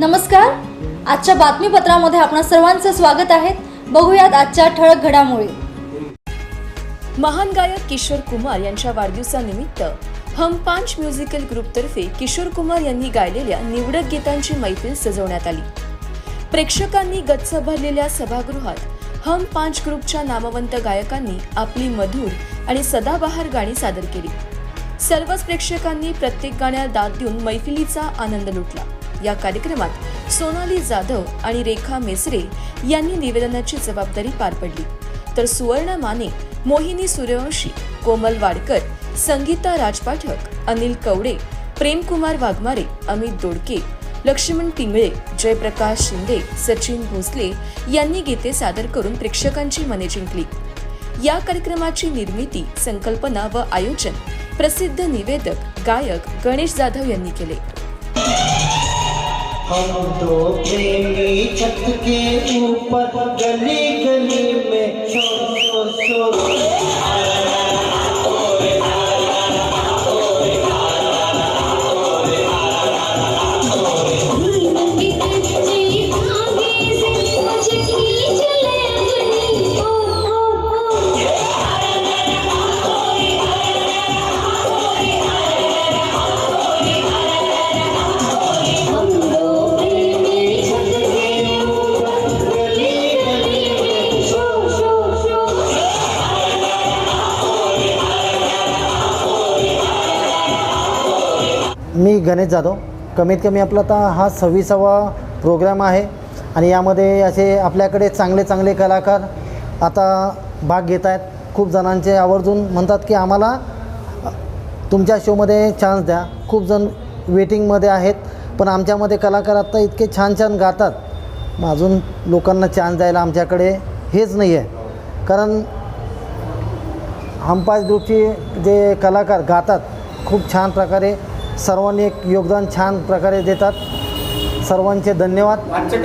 नमस्कार. आजच्या बातमीपत्रामध्ये आपणा सर्वांचं स्वागत आहे. बघूयात आजच्या ठळक घडामोडी. महान गायक किशोर कुमार यांच्या वाढदिवसानिमित्त हम पांच म्युझिकल ग्रुपतर्फे किशोर कुमार यांनी गायलेल्या निवडक गीतांची मैफिल सजवण्यात आली. प्रेक्षकांनी गच्च भरलेल्या सभागृहात हम पांच ग्रुपच्या नामवंत गायकांनी आपली मधुर आणि सदाबहार गाणी सादर केली. सर्वच प्रेक्षकांनी प्रत्येक गाण्यात दाद देऊन मैफिलीचा आनंद लुटला. या कार्यक्रमात सोनाली जाधव आणि रेखा मेसरे यांनी निवेदनाची जबाबदारी पार पडली. तर सुवर्ण माने मोहिनी सूर्यवंशी कोमल वाडकर संगीता राजपाठक अनिल कवडे प्रेमकुमार वाघमारे अमित दोडके लक्ष्मण पिंगळे जयप्रकाश शिंदे सचिन भोसले यांनी गीते सादर करून प्रेक्षकांची मने जिंकली. या कार्यक्रमाची निर्मिती संकल्पना व आयोजन प्रसिद्ध निवेदक गायक गणेश जाधव यांनी केले. हम दो प्रेमी छत के ऊपर गली गली में शोर शोर शोर गणेश जाधव कमीत कमी आपला आता हा सव्वीसावा प्रोग्राम आहे आणि यामध्ये असे आपल्याकडे चांगले चांगले कलाकार आता भाग घेत आहेत. खूप जणांचे आवर्जून म्हणतात की आम्हाला तुमच्या शोमध्ये चान्स द्या. खूप जण वेटिंगमध्ये आहेत पण आमच्यामध्ये कलाकार आत्ता इतके छान छान गातात. मग अजून लोकांना चान्स द्यायला आमच्याकडे हेच नाही आहे कारण हमपास ग्रुपचे जे कलाकार गातात खूप छान प्रकारे सर्वांनी एक योगदान छान प्रकारे देतात. सर्वांचे धन्यवाद.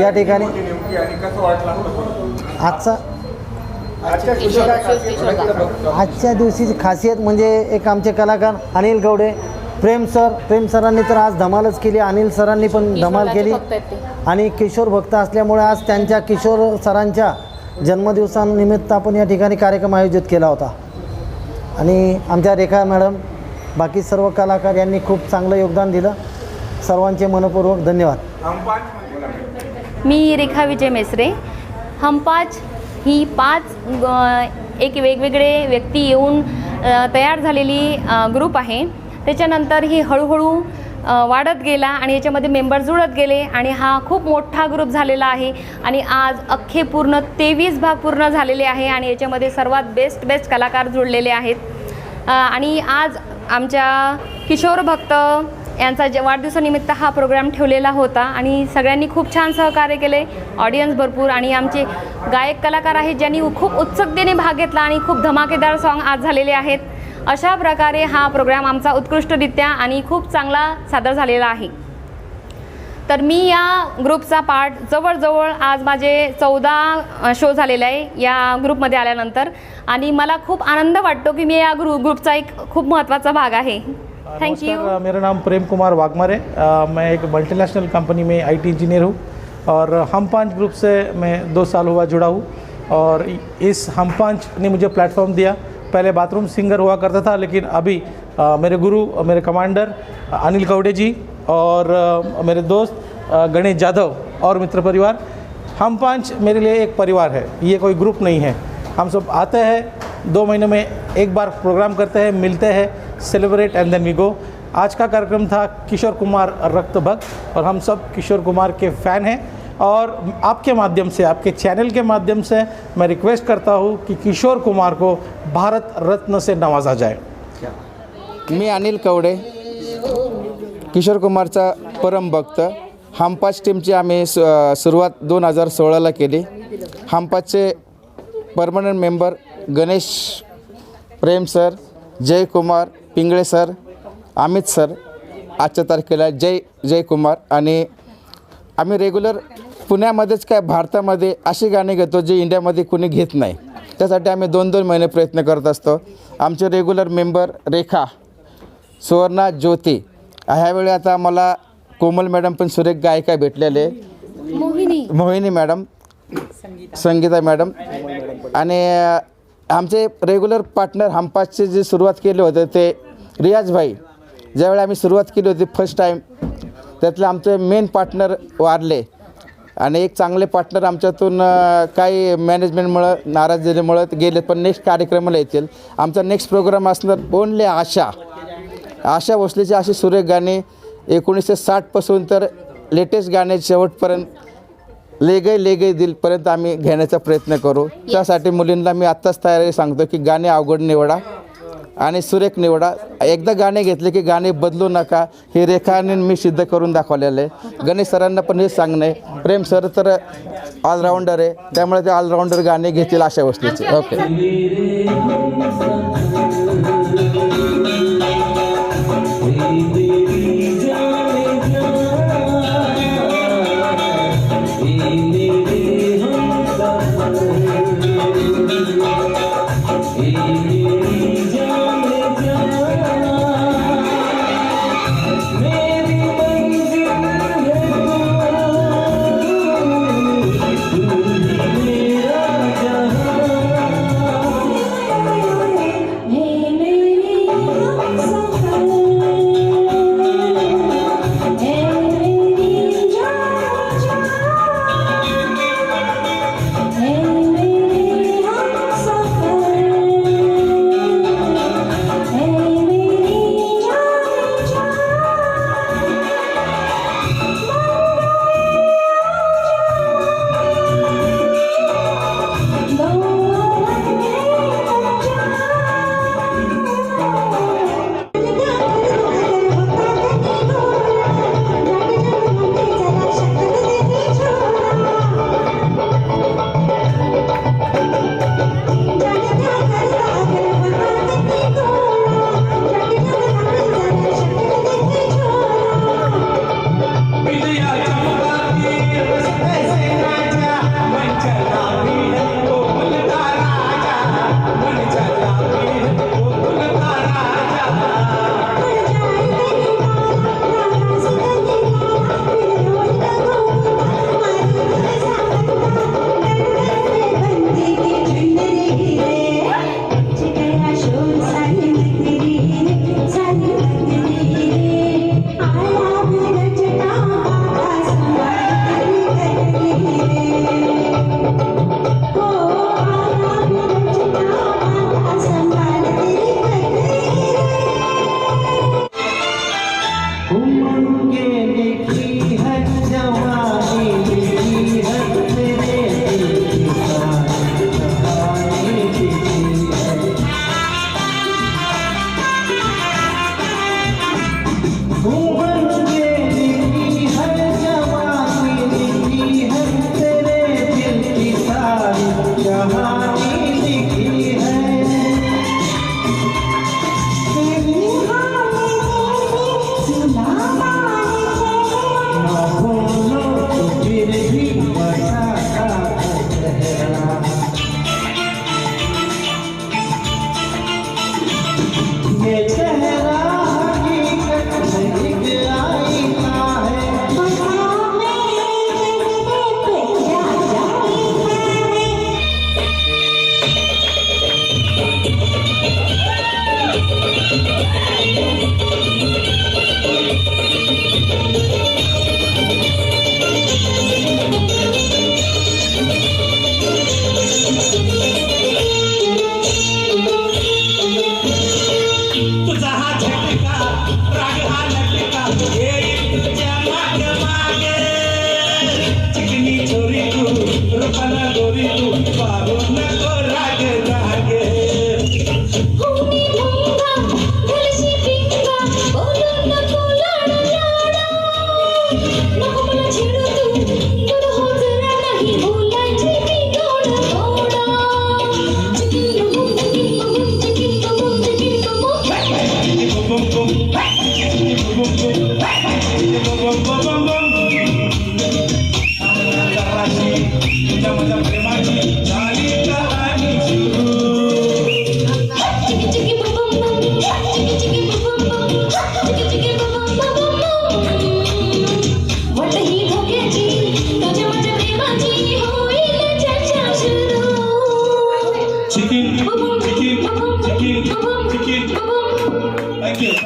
या ठिकाणी आजचा? आजच्या दिवशीची खासियत म्हणजे एक आमचे कलाकार अनिल गवडे. प्रेम सर प्रेम सरांनी तर आज धमालच केली. अनिल सरांनी पण धमाल केली. आणि किशोर भक्त असल्यामुळे आज त्यांच्या किशोर सरांच्या जन्मदिवसानिमित्त आपण या ठिकाणी कार्यक्रम आयोजित केला होता. आणि आमच्या रेखा मॅडम बाकी सर्व कलाकार यांनी खूप चांगलं योगदान दिलं. सर्वांचे मनपूर्वक धन्यवाद. मी रेखा विजय मेसरे. हमपाच ही पाच एक वेगवेगळे व्यक्ती येऊन तयार झालेली ग्रुप आहे. त्याच्यानंतर ही हळूहळू वाढत गेला आणि याच्यामध्ये मेंबर जुळत गेले आणि हा खूप मोठा ग्रुप झालेला आहे. आणि आज अख्खे पूर्ण तेवीस भाग पूर्ण झालेले आहे आणि याच्यामध्ये सर्वात बेस्ट बेस्ट कलाकार जुळलेले आहेत. आणि आज आमच्या किशोर भक्त यांचा जे वाढदिवसानिमित्त हा प्रोग्राम ठेवलेला होता आणि सगळ्यांनी खूप छान सहकार्य केले. ऑडियन्स भरपूर आणि आमचे गायक कलाकार आहेत ज्यांनी खूप उत्सुकतेने भाग घेतला आणि खूप धमाकेदार सॉन्ग आज झालेले आहेत. अशा प्रकारे हा प्रोग्राम आमचा उत्कृष्टरित्या आणि खूप चांगला सादर झालेला आहे. तर मी या ग्रुपचा पार्ट जवळजवळ आज माझे चौदा शो झालेले आहे या ग्रुपमध्ये आल्यानंतर. आणि मला खूप आनंद वाटतो की मी या ग्रु ग्रुपचा एक खूप महत्त्वाचा भाग आहे. थैंक यू नमस्कार मेरा नाम प्रेम कुमार वाघमारे मैं एक मल्टीनेशनल कंपनी में आईटी इंजीनियर हूँ और हम पांच ग्रुप से मैं दो साल हुआ जुड़ा हूँ और इस हम पांच ने मुझे प्लेटफॉर्म दिया। पहले बाथरूम सिंगर हुआ करता था लेकिन अभी अ, मेरे गुरु मेरे कमांडर अनिल कवडे जी और मेरे दोस्त गणेश जाधव और मित्र परिवार, हम पाँच मेरे लिए एक परिवार है, ये कोई ग्रुप नहीं है। हम सब आते हैं, दो महीने में एक बार प्रोग्राम करते हैं, मिलते हैं celebrate and then we go आज का कार्यक्रम था किशोर कुमार रक्त भक्त और हम सब किशोर कुमार के फ़ैन हैं। और आपके माध्यम से, आपके चैनल के माध्यम से मैं रिक्वेस्ट करता हूँ कि किशोर कुमार को भारत रत्न से नवाजा जाए। मी अनिल कवडे। किशोर कुमारचा परम भक्त. हमपाच टीमची आम्ही सु सुरुवात दोन हजार सोळाला केली. हमपाचचे permanent member Ganesh Prem sir Jaykumar Pingale sir Amit sir आजच्या तारखेला जय जयकुमार आणि आम्ही रेग्युलर पुण्यामध्येच काय भारतामध्ये अशी गाणी घेतो जे इंडियामध्ये कुणी घेत नाही. त्यासाठी आम्ही दोन दोन महिने प्रयत्न करत असतो. आमचे रेग्युलर मेंबर रेखा सुवर्णा ज्योती ह्यावेळी आता मला कोमल मॅडम पण सुरेख गायिका भेटलेले. मोहिनी. Mohini madam Sangeeta madam. आणि आमचे रेग्युलर पार्टनर हमपासचे जे सुरुवात केले होते ते रियाज भाई. ज्यावेळी आम्ही सुरुवात केली होती फर्स्ट टाईम त्यातले आमचे मेन पार्टनर वारले. आणि एक चांगले पार्टनर आमच्यातून काही मॅनेजमेंटमुळं नाराज झाल्यामुळं गेले पण नेक्स्ट कार्यक्रमाला येतील. आमचा नेक्स्ट प्रोग्राम असणार ओनली आशा. आशा भोसलेची अशी सुरेख गाणी एकोणीसशे साठपासून तर लेटेस्ट गाणे शेवटपर्यंत ले गई ले गई दिलपर्यंत आम्ही घेण्याचा प्रयत्न करू. त्यासाठी मुलींना मी आत्ताच तयारी सांगतो की गाणे अवघड निवडा आणि सुरेख निवडा. एकदा गाणे घेतले की गाणे बदलू नका. हे रेखाने मी सिद्ध करून दाखवलेलं. आहे गणेश सरांना पण हे सांगणं. आहे प्रेम सर तर ऑलराऊंडर आहे. त्यामुळे ते ऑलराऊंडर गाणे घेतील अशा वस्तूचे ओके